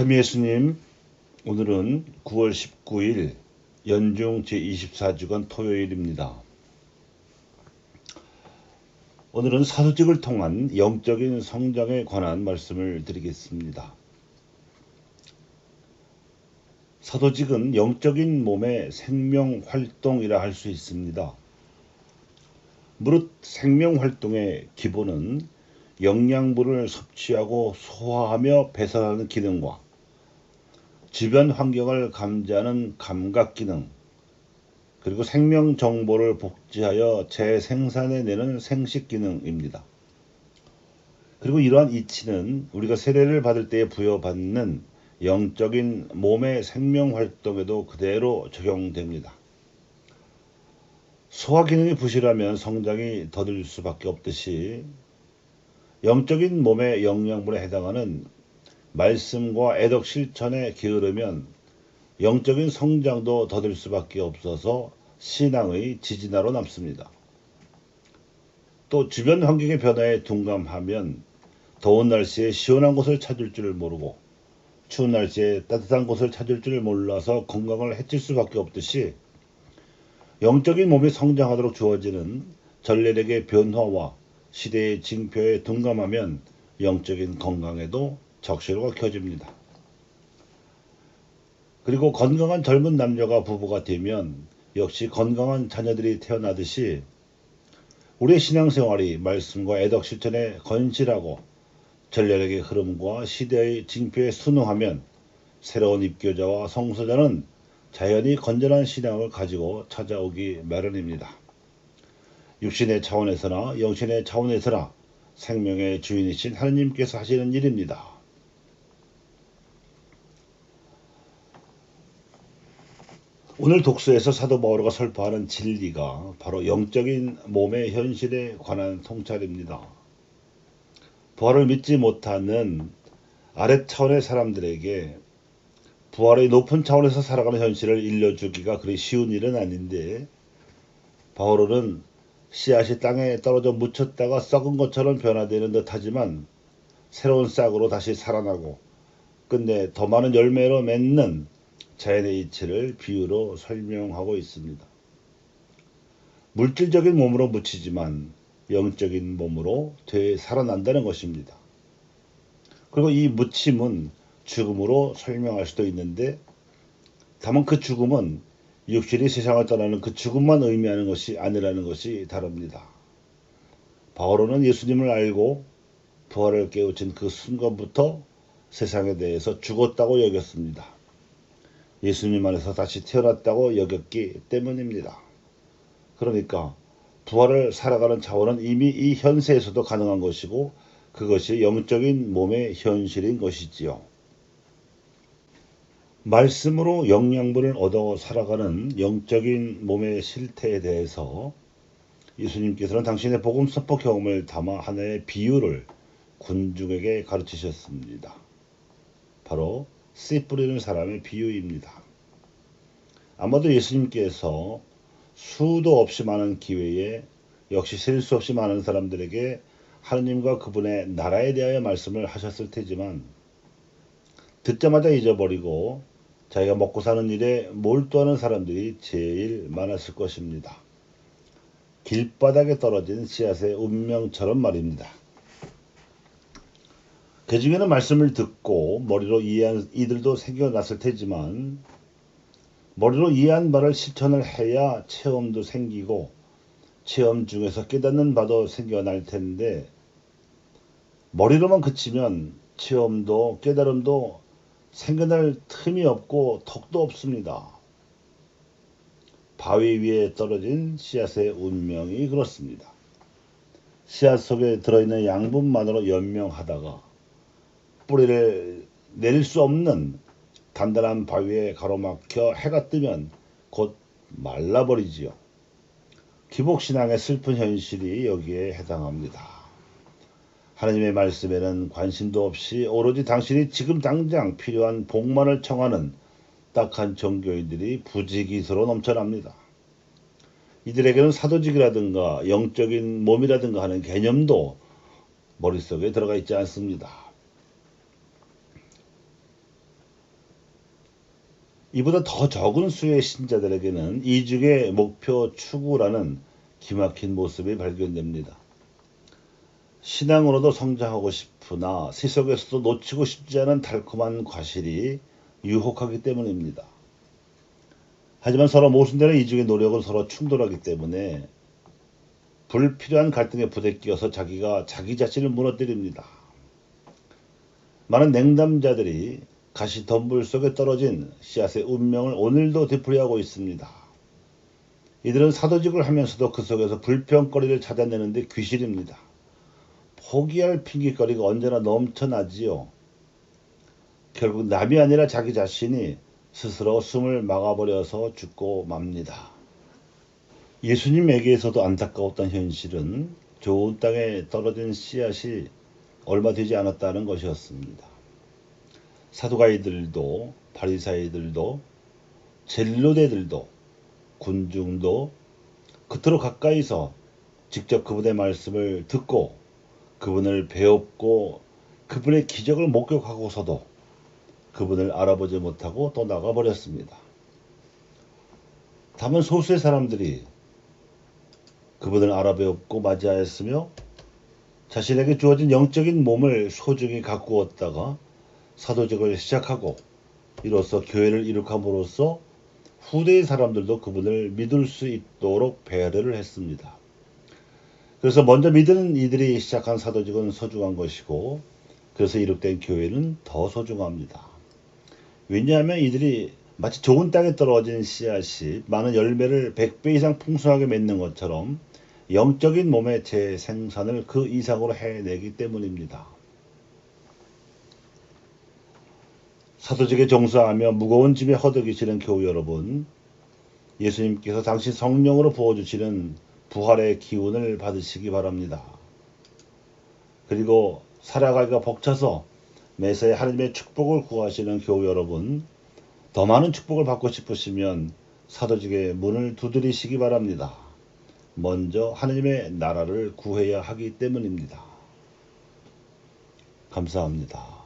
참 예수님, 오늘은 9월 19일 연중 제24주간 토요일입니다. 오늘은 사도직을 통한 영적인 성장에 관한 말씀을 드리겠습니다. 사도직은 영적인 몸의 생명 활동이라 할 수 있습니다. 무릇 생명 활동의 기본은 영양분을 섭취하고 소화하며 배설하는 기능과 주변 환경을 감지하는 감각 기능, 그리고 생명 정보를 복제하여 재생산해내는 생식 기능입니다. 그리고 이러한 이치는 우리가 세례를 받을 때 부여받는 영적인 몸의 생명 활동에도 그대로 적용됩니다. 소화 기능이 부실하면 성장이 더딜 수밖에 없듯이 영적인 몸의 영양분에 해당하는 말씀과 애덕 실천에 게으르면 영적인 성장도 더딜 수밖에 없어서 신앙의 지진화로 남습니다. 또 주변 환경의 변화에 둔감하면 더운 날씨에 시원한 곳을 찾을 줄 모르고 추운 날씨에 따뜻한 곳을 찾을 줄 몰라서 건강을 해칠 수밖에 없듯이 영적인 몸이 성장하도록 주어지는 전례력의 변화와 시대의 징표에 둔감하면 영적인 건강에도 적시로가 켜집니다. 그리고 건강한 젊은 남녀가 부부가 되면 역시 건강한 자녀들이 태어나듯이 우리의 신앙생활이 말씀과 애덕 실천에 건실하고 전례력의 흐름과 시대의 징표에 순응하면 새로운 입교자와 성소자는 자연히 건전한 신앙을 가지고 찾아오기 마련입니다. 육신의 차원에서나 영신의 차원에서나 생명의 주인이신 하느님께서 하시는 일입니다. 오늘 독서에서 사도 바오로가 설파하는 진리가 바로 영적인 몸의 현실에 관한 통찰입니다. 부활을 믿지 못하는 아래 차원의 사람들에게 부활의 높은 차원에서 살아가는 현실을 일러주기가 그리 쉬운 일은 아닌데 바오로는 씨앗이 땅에 떨어져 묻혔다가 썩은 것처럼 변화되는 듯 하지만 새로운 싹으로 다시 살아나고 끝내 더 많은 열매로 맺는 자연의 이치를 비유로 설명하고 있습니다. 물질적인 몸으로 묻히지만 영적인 몸으로 되살아난다는 것입니다. 그리고 이 묻힘은 죽음으로 설명할 수도 있는데 다만 그 죽음은 육신이 세상을 떠나는 그 죽음만 의미하는 것이 아니라는 것이 다릅니다. 바오로는 예수님을 알고 부활을 깨우친 그 순간부터 세상에 대해서 죽었다고 여겼습니다. 예수님 안에서 다시 태어났다고 여겼기 때문입니다. 그러니까 부활을 살아가는 차원은 이미 이 현세에서도 가능한 것이고 그것이 영적인 몸의 현실인 것이지요. 말씀으로 영양분을 얻어 살아가는 영적인 몸의 실태에 대해서 예수님께서는 당신의 복음 서포 경험을 담아 하나의 비유를 군중에게 가르치셨습니다. 바로 씨 뿌리는 사람의 비유입니다. 아마도 예수님께서 수도 없이 많은 기회에 역시 셀 수 없이 많은 사람들에게 하느님과 그분의 나라에 대하여 말씀을 하셨을 테지만 듣자마자 잊어버리고 자기가 먹고 사는 일에 몰두하는 사람들이 제일 많았을 것입니다. 길바닥에 떨어진 씨앗의 운명처럼 말입니다. 그 중에는 말씀을 듣고 머리로 이해한 이들도 생겨났을 테지만 머리로 이해한 바를 실천을 해야 체험도 생기고 체험 중에서 깨닫는 바도 생겨날 텐데 머리로만 그치면 체험도 깨달음도 생겨날 틈이 없고 턱도 없습니다. 바위 위에 떨어진 씨앗의 운명이 그렇습니다. 씨앗 속에 들어있는 양분만으로 연명하다가 뿌리를 내릴 수 없는 단단한 바위에 가로막혀 해가 뜨면 곧 말라버리지요. 기복신앙의 슬픈 현실이 여기에 해당합니다. 하나님의 말씀에는 관심도 없이 오로지 당신이 지금 당장 필요한 복만을 청하는 딱한 종교인들이 부지기수로 넘쳐납니다. 이들에게는 사도직이라든가 영적인 몸이라든가 하는 개념도 머릿속에 들어가 있지 않습니다. 이보다 더 적은 수의 신자들에게는 이중의 목표 추구라는 기막힌 모습이 발견됩니다. 신앙으로도 성장하고 싶으나 세속에서도 놓치고 싶지 않은 달콤한 과실이 유혹하기 때문입니다. 하지만 서로 모순되는 이중의 노력은 서로 충돌하기 때문에 불필요한 갈등에 부대끼어서 자기가 자기 자신을 무너뜨립니다. 많은 냉담자들이 가시 덤불 속에 떨어진 씨앗의 운명을 오늘도 되풀이하고 있습니다. 이들은 사도직을 하면서도 그 속에서 불평거리를 찾아내는데 귀실입니다. 포기할 핑계거리가 언제나 넘쳐나지요. 결국 남이 아니라 자기 자신이 스스로 숨을 막아버려서 죽고 맙니다. 예수님에게서도 안타까웠던 현실은 좋은 땅에 떨어진 씨앗이 얼마 되지 않았다는 것이었습니다. 사두가이들도 바리사이들도 젤로대들도 군중도 그토록 가까이서 직접 그분의 말씀을 듣고 그분을 배웠고 그분의 기적을 목격하고서도 그분을 알아보지 못하고 또 나가 버렸습니다. 다만 소수의 사람들이 그분을 알아배웠고 맞이하였으며 자신에게 주어진 영적인 몸을 소중히 가꾸었다가 사도직을 시작하고 이로써 교회를 이룩함으로써 후대의 사람들도 그분을 믿을 수 있도록 배려를 했습니다. 그래서 먼저 믿은 이들이 시작한 사도직은 소중한 것이고 그래서 이룩된 교회는 더 소중합니다. 왜냐하면 이들이 마치 좋은 땅에 떨어진 씨앗이 많은 열매를 100배 이상 풍성하게 맺는 것처럼 영적인 몸의 재생산을 그 이상으로 해내기 때문입니다. 사도직에 종사하며 무거운 짐에 허덕이시는 교우 여러분, 예수님께서 당신 성령으로 부어주시는 부활의 기운을 받으시기 바랍니다. 그리고 살아가기가 벅차서 매사에 하나님의 축복을 구하시는 교우 여러분, 더 많은 축복을 받고 싶으시면 사도직의 문을 두드리시기 바랍니다. 먼저 하나님의 나라를 구해야 하기 때문입니다. 감사합니다.